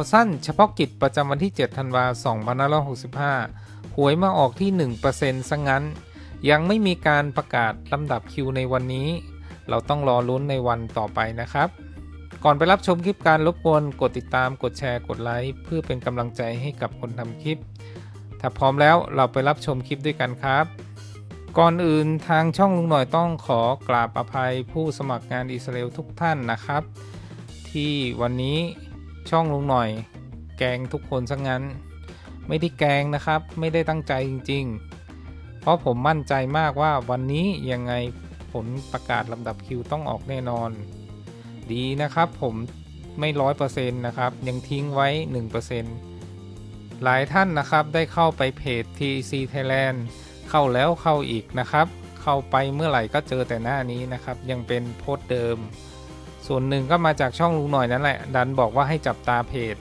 วสั้นเฉพาะกิจประจำวันที่ 7 ธันวาคม 2565 หวยมาออกที่ 1%ซะงั้น ยังไม่มีการประกาศลำดับคิวในวันนี้ เราต้องรอลุ้นในวันต่อไปนะครับ ก่อนไปรับชมคลิปการรบกวนกดติดตามกดแชร์กดไลค์เพื่อเป็นกำลังใจให้กับคนทำคลิป ถ้าพร้อมแล้วเราไปรับชมคลิปด้วยกันครับก่อนอื่นทางช่องลุงหน่อยต้องขอกราบอภัยผู้สมัครงานอิสราเอลทุกท่านนะครับ ที่วันนี้ ช่องลุงหน่อย แกงทุกคนซะงั้น ไม่ได้แกงนะครับ ไม่ได้ตั้งใจจริง ๆ เพราะผมมั่นใจมากว่าวันนี้ยังไงผลประกาศลำดับคิวต้องออกแน่นอน ดีนะครับผมไม่ร้อยเปอร์เซ็นต์นะครับ ยังทิ้งไว้1%หลายท่านนะครับได้เข้าไปเพจ TC Thailand เข้าแล้วเข้าอีกนะครับ เข้าไปเมื่อไหร่ก็เจอแต่หน้านี้นะครับ ยังเป็นโพสต์เดิม ส่วนหนึ่งก็มาจากช่องลุงหน่อยนั่นแหละ ดันบอกว่าให้จับตาเพจ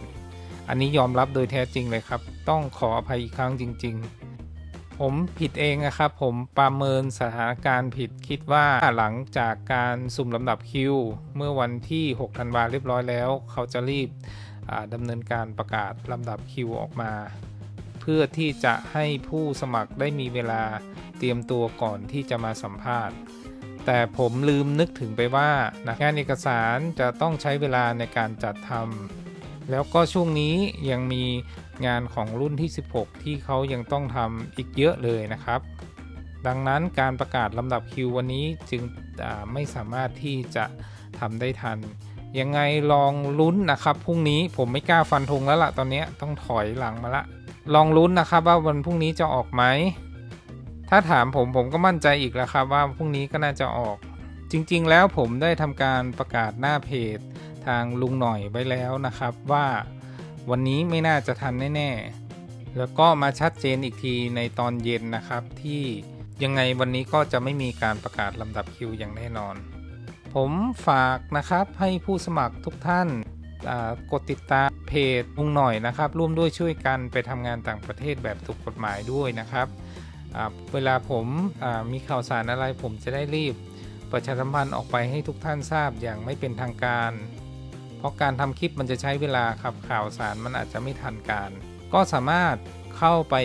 อันนี้ยอมรับโดยแท้จริงเลยครับ ต้องขออภัยอีกครั้งจริง ๆ ผมผิดเองนะครับ ผมประเมินสถานการณ์ผิดคิดว่าหลังจากการสุ่มลำดับคิว เมื่อวันที่ 6 ธันวาเรียบร้อยแล้ว เขาจะรีบดำเนินการประกาศลำดับคิวออกมา เพื่อที่จะให้ผู้สมัครได้มีเวลาเตรียมตัวก่อนที่จะมาสัมภาษณ์ แต่ผมลืมนึกถึงไปว่านะงานเอกสารจะต้องใช้เวลาในการจัดทำแล้วก็ช่วงนี้ยังมีงานของรุ่นที่ 16 ที่เขายังต้องทำอีกเยอะเลยนะครับ ดังนั้นการประกาศลำดับคิววันนี้จึงไม่สามารถที่จะทำได้ทัน ยังไงลองลุ้นนะครับพรุ่งนี้ผมไม่กล้าฟันธงแล้วล่ะตอนนี้ต้องถอยหลังมาละ ลองลุ้นนะครับว่าวันพรุ่งนี้จะออกไหม ถ้าถามผมผมก็มั่นใจอีกแล้วครับว่าพรุ่งนี้ก็น่าจะออก จริงๆ แล้วผมได้ทำการประกาศหน้าเพจทางลุงหน่อยไว้แล้วนะครับว่าวันนี้ไม่น่าจะทันแน่ๆ แล้วก็มาชัดเจนอีกทีในตอนเย็นนะครับ ที่ยังไงวันนี้ก็จะไม่มีการประกาศลำดับคิวอย่างแน่นอน ผมฝากนะครับให้ผู้สมัครทุกท่านกดติดตามเพจลุงหน่อยนะครับ ร่วมด้วยช่วยกันไปทำงานต่างประเทศแบบถูกกฎหมายด้วยนะครับ เวลาผมมีข่าวสารอะไรผมจะได้รีบ ประชาสัมพันธ์ออกไปให้ทุกท่านทราบอย่างไม่เป็นทางการ เพราะการทำคลิปมันจะใช้เวลาครับข่าวสารมันอาจจะไม่ทันการ ก็สามารถเข้าไป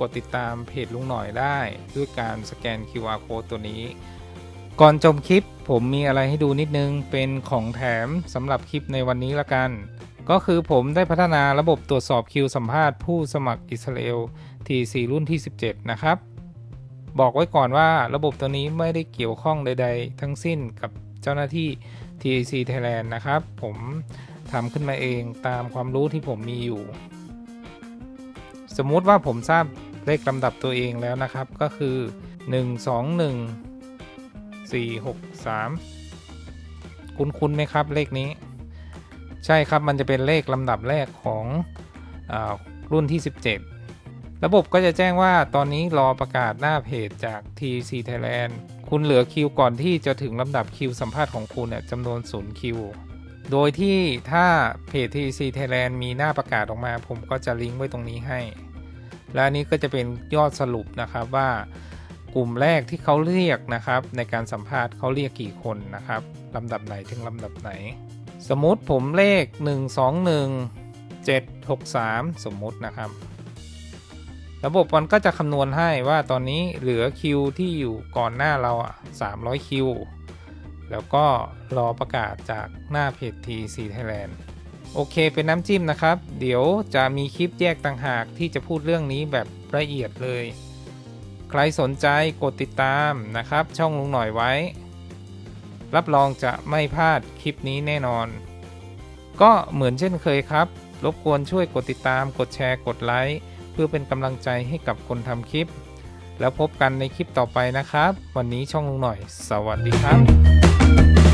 กดติดตามเพจลุงหน่อยได้ ด้วยการสแกน QR code ตัวนี้ ก่อนจบคลิปผมมีอะไรให้ดูนิดนึงเป็นของแถมสำหรับคลิปในวันนี้ละกัน ก็คือผมได้พัฒนาระบบตรวจสอบคิวสัมภาษณ์ผู้สมัครอิสราเอล T4 รุ่นที่ 17 นะครับ บอกไว้ก่อนว่าระบบตัวนี้ไม่ได้เกี่ยวข้องใด ๆ ทั้งสิ้นกับเจ้าหน้าที่ TAC Thailand นะครับ ผมทำขึ้นมาเองตามความรู้ที่ผมมีอยู่ สมมุติว่าผมทราบเลขลำดับตัวเองแล้วนะครับ ก็คือ 121 463 คุ้นๆไหมครับเลขนี้ ใช่ครับมันจะเป็นเลขลำดับแรกของอรุ่นที่ 17 ระบบก็จะแจ้งว่าตอนนี้รอประกาศหน้าเพจจาก TC Thailand คุณเหลือคิวก่อนที่จะถึงลำดับคิวสัมภาษณ์ของคุณเนี่ยจำนวนศูนย์คิวโดยที่ถ้าเพจ TC Thailand มีหน้าประกาศออกมา ผมก็จะลิงก์ไว้ตรงนี้ให้ และนนี้ก็จะเป็นยอดสรุปนะครับว่ากลุ่มแรกที่เขาเรียกนะครับ ในการสัมภาษณ์เขาเรียกกี่คนนะครับลำดับไหนถึงลำดับไหน สมมติผมเลข 1 2 1 7 6 3 สมมตินะครับ ระบบมันก็จะคำนวณให้ว่าตอนนี้เหลือคิวที่อยู่ก่อนหน้าเราอะ300 คิว แล้วก็รอประกาศจากหน้าเพจ TC Thailand โอเคเป็นน้ำจิ้มนะครับ เดี๋ยวจะมีคลิปแยกต่างหากที่จะพูดเรื่องนี้แบบละเอียดเลย ใครสนใจกดติดตามนะครับ ช่องลุงหน่อยไว้ รับรองจะไม่พลาดคลิปนี้แน่นอน ก็เหมือนเช่นเคยครับ รบกวนช่วยกดติดตาม กดแชร์ กดไลค์ เพื่อเป็นกำลังใจให้กับคนทำคลิป แล้วพบกันในคลิปต่อไปนะครับ วันนี้ช่องลุงหน่อย สวัสดีครับ